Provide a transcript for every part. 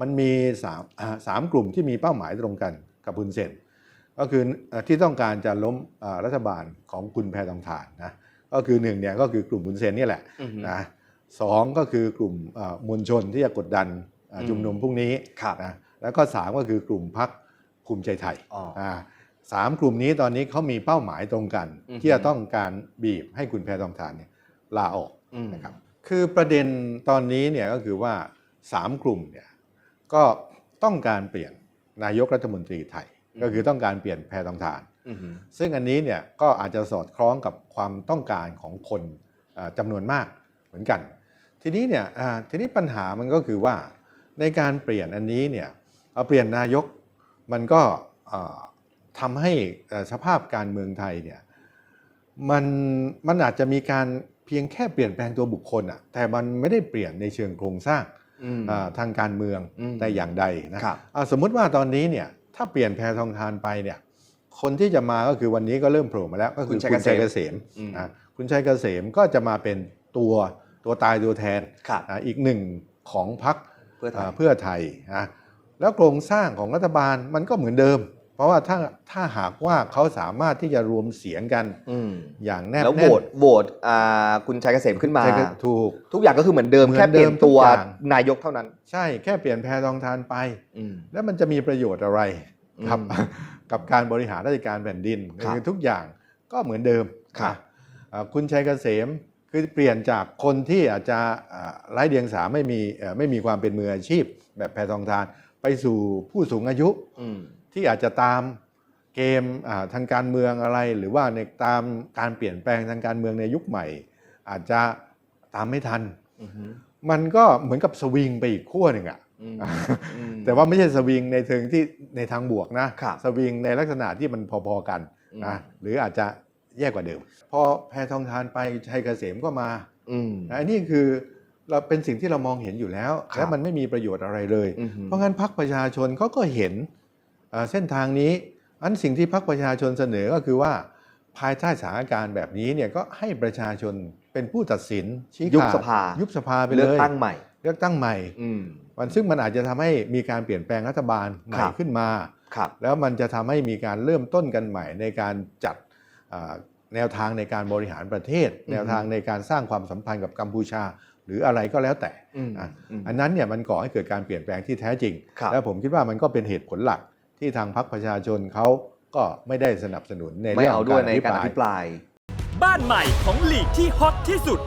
มันมีสามอ่าสามกลุ่มที่มีเป้าหมายตรงกันกับคุณเซนก็คือเอ่อที่ต้องการจะล้มอ่ารัฐบาลของคุณแพทองทานนะก็คือหนึ่งเนี่ยก็คือกลุ่มคุณเซนนี่แหละอือฮึนะสองก็คือกลุ่มอ่ามวลชนที่จะกดดันอ่าอืมชุมนุมพรุ่งนี้ครับนะแล้วก็สามก็คือกลุ่มพักภูมิใจไทยอ๋ออ่าสามกลุ่มนี้ตอนนี้เขามีเป้าหมายตรงกันอือฮึที่จะต้องการบีบให้คุณแพทองทานเนี่ยลาออกอืมนะครับคือประเด็นตอนนี้เนี่ยก็คือว่าสามกลุ่มเนี่ย ก็ต้องการเปลี่ยนนายกรัฐมนตรีไทย ก็คือต้องการเปลี่ยนแพทองทานอือฮึซึ่งอันนี้เนี่ยก็อาจจะสอดคล้องกับความต้องการของคนอ่าจำนวนมากเหมือนกัน ทีนี้เนี่ยอ่าทีนี้ปัญหามันก็คือว่าในการเปลี่ยนอันนี้เนี่ยเอาเปลี่ยนนายกมันก็อ่าทำให้เอ่อสภาพการเมืองไทยเนี่ยมันมันอาจจะมีการเพียงแค่เปลี่ยนแปลงตัวบุคคลอะแต่มันไม่ได้เปลี่ยนในเชิงโครงสร้างอืมอ่า ทางการเมืองอืมแต่อย่างใดนะครับอ่าสมมุติว่าตอนนี้เนี่ยถ้าเปลี่ยนแพทองทานไปเนี่ยคนที่จะมาก็คือวันนี้ก็เริ่มโผล่มาแล้วก็คือคุณชัยคุณชัยเกเกษษมมอืมอ่าคุณชัยเกษมก็จะมาเป็นตัวตัวตายตัวแทนครับอ่าอีกหนึ่งของพรรคเพื่อไทยอ่าเพื่อไทยนะแล้วโครงสร้างของรัฐบาลมันก็เหมือนเดิม เพราะว่าถ้าถ้าหากว่าเขาสามารถที่จะรวมเสียงกันอืมอย่างแนบแล้วโหแน่วนตโหวตอ่าคุณชัยเกษมขึ้นมาใช่ก็ถูกทุกอย่างก็คือเหมือนเดิมเหมือนแค่เปลี่ยนเดิมทุกตัวอย่างนายกเท่านั้น ใช่แค่เปลี่ยนแพทองทานไปอืมแล้วมันจะมีประโยชน์อะไรครับอืมกับการบริหารราชการแผ่นดินครับคือทุกอย่างก็เหมือนเดิมครับนะอ่าคุณชัยเกษมคือเปลี่ยนจากคนที่อาจจะอ่าไร้เดียงสาไม่มีเอ่อไม่มีความเป็นมืออาชีพ แบบแพทองทานไปสู่ผู้สูงอายุอืม ที่อาจจะตามเกมอ่าทางการเมืองอะไร หรือว่าในตามการเปลี่ยนแปลงทางการเมืองในยุคใหม่ อาจจะตามไม่ทันอือฮึมันก็เหมือนกับสวิงไปอีกขั้วหนึ่งอะอืมอืมแต่ว่าไม่ใช่สวิงในเชิงที่ในทางบวกนะครับสวิงในลักษณะที่มันพอๆกันนะอืมหรืออาจจะแย่กว่าเดิม พอแพทองทานไปชัยเกษมก็มาอืมนะอันนี้คือเราเป็นสิ่งที่เรามองเห็นอยู่แล้วครับและมันไม่มีประโยชน์อะไรเลยอือฮึเพราะงั้นพรรคประชาชนเขาก็เห็น เอ่อเส้นทางนี้อันสิ่งที่พรรคประชาชนเสนอก็คือว่า ภายใต้สถานการณ์แบบนี้เนี่ยก็ให้ประชาชนเป็นผู้ตัดสินชี้ยุบขาดสภายุบสภาไปเลยเลือกตั้งใหม่ เลือกตั้งใหม่อืมมันซึ่งมันอาจจะทำให้มีการเปลี่ยนแปลงรัฐบาลใหม่ครับขึ้นมาครับแล้วมันจะทำให้มีการเริ่มต้นกันใหม่ในการจัดอ่าแนวทางในการบริหารประเทศอืมแนวทางในการสร้างความสัมพันธ์กับกัมพูชา หรืออะไรก็แล้วแต่อืมอะอืมอันนั้นเนี่ยมันก่อให้เกิดการเปลี่ยนแปลงที่แท้จริงครับและผมคิดว่ามันก็เป็นเหตุผลหลัก ที่ทางพรรคประชาชนเขาก็ไม่ได้สนับสนุนในไม่เรื่องเอาของด้วยการในอภิการปอรายภิปราย บ้านใหม่ของลีกที่ฮอตที่สุด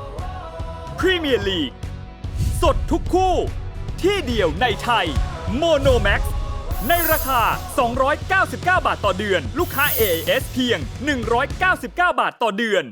พรีเมียร์ลีกสดทุกคู่ ที่เดียวในไทยโมโนแม็กในราคา 299 บาทต่อเดือน ลูกค้า AIS เพียง 199 บาทต่อเดือน